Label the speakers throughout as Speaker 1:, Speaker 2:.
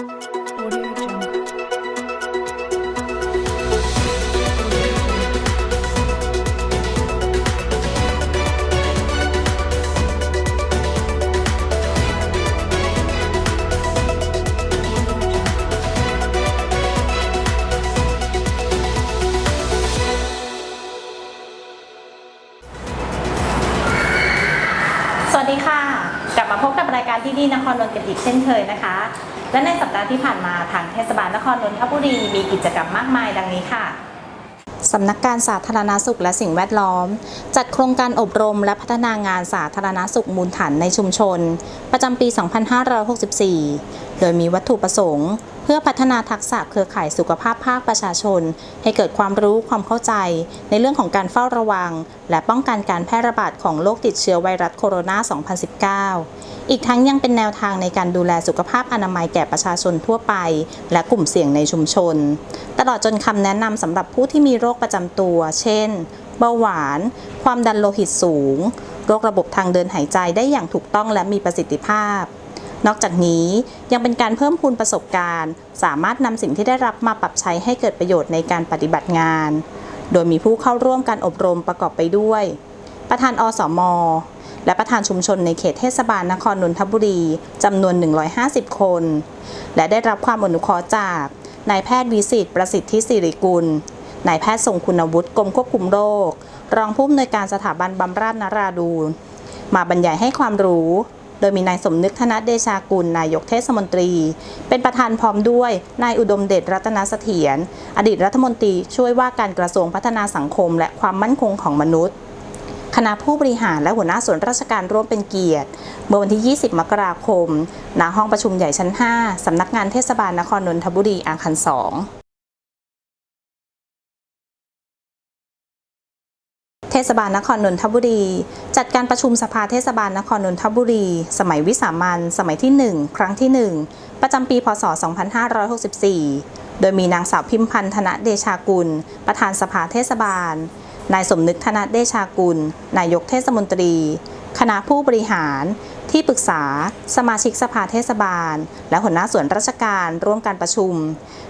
Speaker 1: สวัสดีค่ะ กลับมาพบกับรายการที่นี่นครนนท์กันอีกเช่นเคยนะคะ และในสัปดาห์ที่ผ่านมาทางเทศบาลนครนนทบุรีมีกิจกรรมมากมายดังนี้ค่ะสำนักการสาธารณสุขและสิ่งแวดล้อม จัดโครงการอบรมและพัฒนางานสาธารณสุขมูลฐานในชุมชน ประจำปี 2564 โดยมีวัตถุประสงค์ เพื่อพัฒนาทักษะเครือข่ายสุขภาพภาคประชาชน ให้เกิดความรู้ความเข้าใจ ในเรื่องของการเฝ้าระวัง และป้องกันการแพร่ระบาดของโรคติดเชื้อไวรัสโคโรนา 2019 อีกทั้งยังเป็นแนวทางในการดูแลสุขภาพอนามัยแก่ประชาชนทั่วไป และกลุ่มเสี่ยงในชุมชน ตลอดจนคำแนะนำสำหรับผู้ที่มีโรคประจำตัว เช่นเบาหวาน ความดันโลหิตสูง โรคระบบทางเดินหายใจได้อย่างถูกต้องและมีประสิทธิภาพ นอกจากนี้ยังเป็นการเพิ่มพูนประสบการณ์ สามารถนำสิ่งที่ได้รับมาปรับใช้ให้เกิดประโยชน์ในการปฏิบัติงาน โดยมีผู้เข้าร่วมการอบรมประกอบไปด้วย ประธานอสม และประธานชุมชนในเขตเทศบาลนครนนทบุรีจำนวน 150 คน และได้รับความอนุเคราะห์จากนายแพทย์วิสิตประสิทธิสิริกุลนายแพทย์ทรงคุณวุฒิกรมควบคุมโรค รองผู้อำนวยการสถาบันบำราศนราดูรมาบรรยายให้ความรู้ โดยมีนายสมนึกธนเดชากุล นายกเทศมนตรี เป็นประธานพร้อมด้วยนายอุดมเดชรัตนเสถียรอดีตรัฐมนตรีช่วยว่าการกระทรวงพัฒนาสังคม และความมั่นคงของมนุษย์คณะผู้บริหารและหัวหน้าส่วนราชการร่วมเป็นเกียรติ เมื่อวันที่ 20 มกราคม ณ ห้องประชุมใหญ่ชั้น 5 สำนักงานเทศบาลนครนนทบุรีอาคาร 2 ศบาลนครนนทบุรี จัดการประชุมสภาเทศบาลนครนนทบุรี สมัยวิสามันสมัยที่ 1 ครั้งที่ 1 ประจำปีพศ 2564 โดยมีนางสาวพิมพันธ์ธนเดชากุล ประธานสภาเทศบาล นายสมนึกธนเดชากุล นายกเทศมนตรี คณะผู้บริหาร ที่ปรึกษา สมาชิกสภาเทศบาล และหัวหน้าส่วนราชการร่วมการประชุม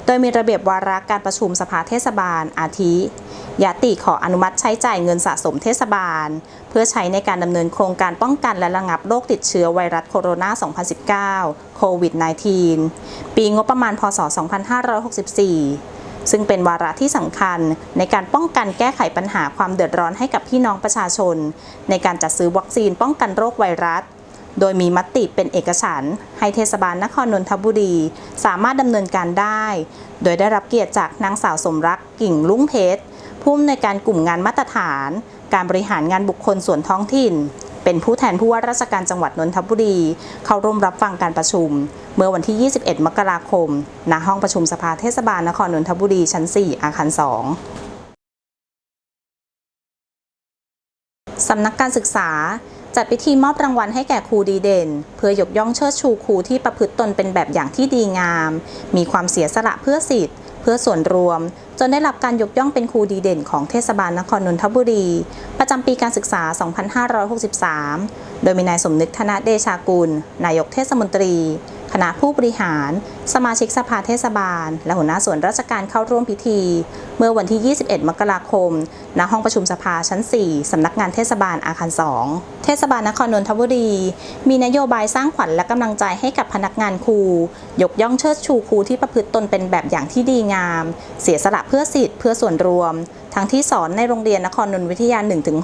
Speaker 1: โดยมีระเบียบวาระการประชุมสภาเทศบาลอาทิยติขออนุมัติใช้จ่ายเงินสะสมเทศบาล เพื่อใช้ในการดำเนินโครงการป้องกันและระงับโรคติดเชื้อไวรัสโคโรนา 2019 โควิด -19 ปีงบประมาณ พศ 2564ซึ่งเป็นวาระที่สำคัญในการป้องกันแก้ไขปัญหาความเดือดร้อนให้กับพี่น้องประชาชน ในการจัดซื้อวัคซีนป้องกันโรคไวรัส โดยมีมติเป็นเอกฉันท์ให้เทศบาลนครนนทบุรี สามารถดำเนินการได้ โดยได้รับเกียรติจากนางสาวสมรักกิ่งลุ่งเพชรผู้อำนวยการกลุ่มงานมาตรฐาน การบริหารงานบุคคลส่วนท้องถิ่น เป็นผู้แทนผู้ว่าราชการจังหวัดนนทบุรี เข้าร่วมรับฟังการประชุม เมื่อวันที่ 21 มกราคม ณ ห้องประชุมสภาเทศบาลนครนนทบุรีชั้น 4 อาคาร 2สำนักการศึกษา จัดพิธีมอบรางวัลให้แก่ครูดีเด่น เพื่อยกย่องเชิดชูครูที่ประพฤติตนเป็นแบบอย่างที่ดีงาม มีความเสียสละเพื่อสิทธิ์ เพื่อส่วนรวม จนได้รับการยกย่องเป็นครูดีเด่นของเทศบาลนครนนทบุรี ประจำปีการศึกษา 2563 โดยมีนายสมนึกธนเดชากุล นายกเทศมนตรี คณะผู้บริหาร สมาชิกสภาเทศบาล และหัวหน้าส่วนราชการเข้าร่วมพิธี เมื่อวันที่ 21 มกราคม ณ ห้องประชุมสภาชั้น 4 สำนักงานเทศบาลอาคาร 2 เทศบาลนครนนทบุรี มีนโยบายสร้างขวัญและกำลังใจให้กับพนักงานครู ยกย่องเชิดชูครูที่ประพฤติตนเป็นแบบอย่างที่ดีงาม เสียสละเพื่อสิทธิ์เพื่อส่วนรวม ทั้งที่สอนในโรงเรียนนครนนทวิทยา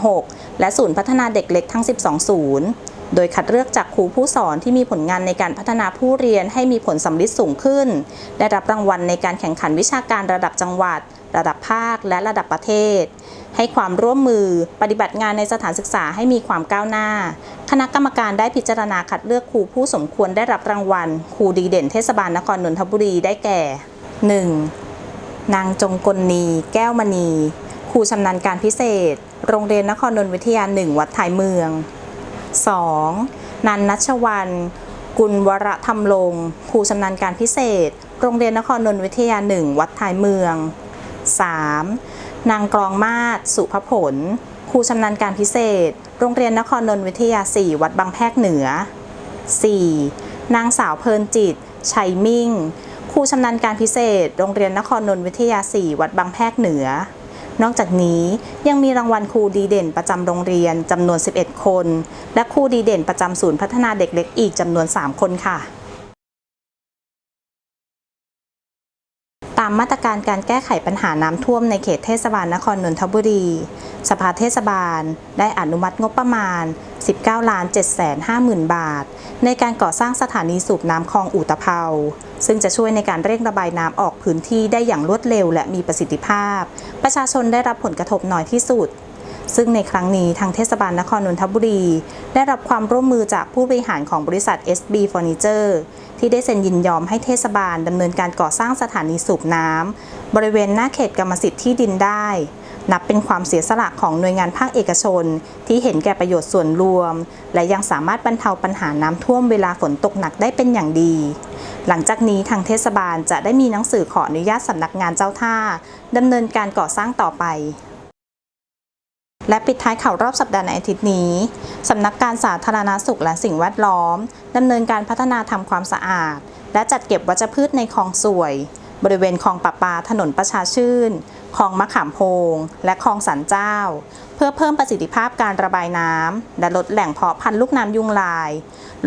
Speaker 1: 1-6 และศูนย์พัฒนาเด็กเล็กทั้ง 12 ศูนย์ โดยคัดเลือกจากครูผู้สอนที่มีผลงานในการพัฒนาผู้เรียนให้มีผลสำลิดสูงขึ้น ได้รับรางวัลในการแข่งขันวิชาการระดับจังหวัด ระดับภาค และระดับประเทศ ให้ความร่วมมือปฏิบัติงานในสถานศึกษาให้มีความก้าวหน้า คณะกรรมการได้พิจารณาคัดเลือกครูผู้สมควรได้รับรางวัล ครูดีเด่นเทศบาลนครนนทบุรีได้แก่ 1. นางจงกลนีแก้วมณี ครูชำนาญการพิเศษ โรงเรียนนครนนทวิทยา1วัดท้ายเมือง 2. นันนัชวัน กุลวรธรรมลงครูชำนาญการพิเศษ โรงเรียนนครนนทวิทยา 1 วัดท้ายเมือง 3. นางกรองมาศสุภผล ครูชำนาญการพิเศษ โรงเรียนนครนนทวิทยา 4 วัดบางแพรกเหนือ 4. นางสาวเพลินจิต ชัยมิ่ง ครูชำนาญการพิเศษ โรงเรียนนครนนทวิทยา 4 วัดบางแพรกเหนือ นอกจากนี้ยังมีรางวัลครูดีเด่นประจำโรงเรียนจำนวน 11 คน และครูดีเด่นประจำศูนย์พัฒนาเด็กเล็กอีกจำนวน 3 คนค่ะามมาตรการการแก้ไขปัญหาน้ำท่วมในเขตเทศบาลนครนนทบุรี สภาเทศบาล ได้อนุมัติงบประมาณ 19ล้าน7แสน5หมื่นบาท ในการก่อสร้างสถานีสูบน้ำคลองอุตภเปาซึ่งจะช่วยในการเร่งระบายน้ำออกพื้นที่ได้อย่างรวดเร็วและมีประสิทธิภาพ ประชาชนได้รับผลกระทบน้อยที่สุดซึ่งในครั้งนี้ทางเทศบาลนครนนทบุรี ได้รับความร่วมมือจากผู้บริหารของบริษัท SB Furniture ที่ได้เซ็นยินยอมให้เทศบาลดำเนินการก่อสร้างสถานีสูบน้ำบริเวณหน้าเขตกรรมสิทธิ์ที่ดินได้ นับเป็นความเสียสละของหน่วยงานภาคเอกชน ที่เห็นแก่ประโยชน์ส่วนรวม และยังสามารถบรรเทาปัญหาน้ำท่วมเวลาฝนตกหนักได้เป็นอย่างดี หลังจากนี้ทางเทศบาลจะได้มีหนังสือขออนุญาตสำนักงานเจ้าท่าดำเนินการก่อสร้างต่อไป และปิดท้ายข่าวรอบสัปดาห์ในอาทิตย์นี้ สำนักการสาธารณสุขและสิ่งแวดล้อมดำเนินการพัฒนาทำความสะอาด และจัดเก็บวัชพืชในคลองสวย บริเวณคลองประปาถนนประชาชื่น คลองมะขามโพง และคลองสันเจ้า เพื่อเพิ่มประสิทธิภาพการระบายน้ำและลดแหล่งเพาะพันธุ์ลูกน้ำยุงลาย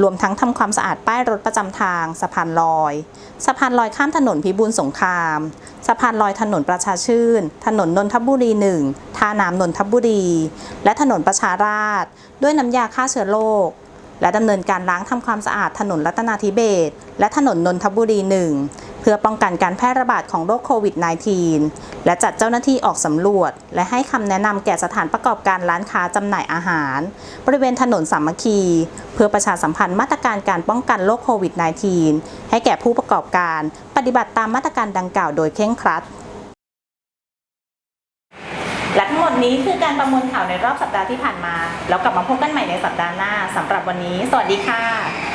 Speaker 1: รวมทั้งทำความสะอาดป้ายรถประจำทาง สะพานลอย สะพานลอยข้ามถนนพิบูลสงคราม สะพานลอยถนนประชาชื่น ถนนนนทบุรีหนึ่งท่าน้ำนนทบุรี และถนนประชาราษฎร์ด้วยน้ำยาฆ่าเชื้อโรคและดำเนินการล้างทำความสะอาดถนนรัตนาธิเบศและถนนนนทบุรีหนึ่ง เพื่อป้องกันการแพร่ระบาดของโรคโควิด -19 และจัดเจ้าหน้าที่ออกสำรวจ และให้คำแนะนำแก่สถานประกอบการร้านค้าจำหน่ายอาหาร บริเวณถนนสามัคคี เพื่อประชาสัมพันธ์มาตรการการป้องกันโรคโควิด -19 ให้แก่ผู้ประกอบการปฏิบัติตามมาตรการดังกล่าวโดยเคร่งครัดและทั้งหมดนี้คือการประมวลข่าวในรอบสัปดาห์ที่ผ่านมา แล้วกลับมาพบกันใหม่ในสัปดาห์หน้าสำหรับวันนี้ สวัสดีค่ะ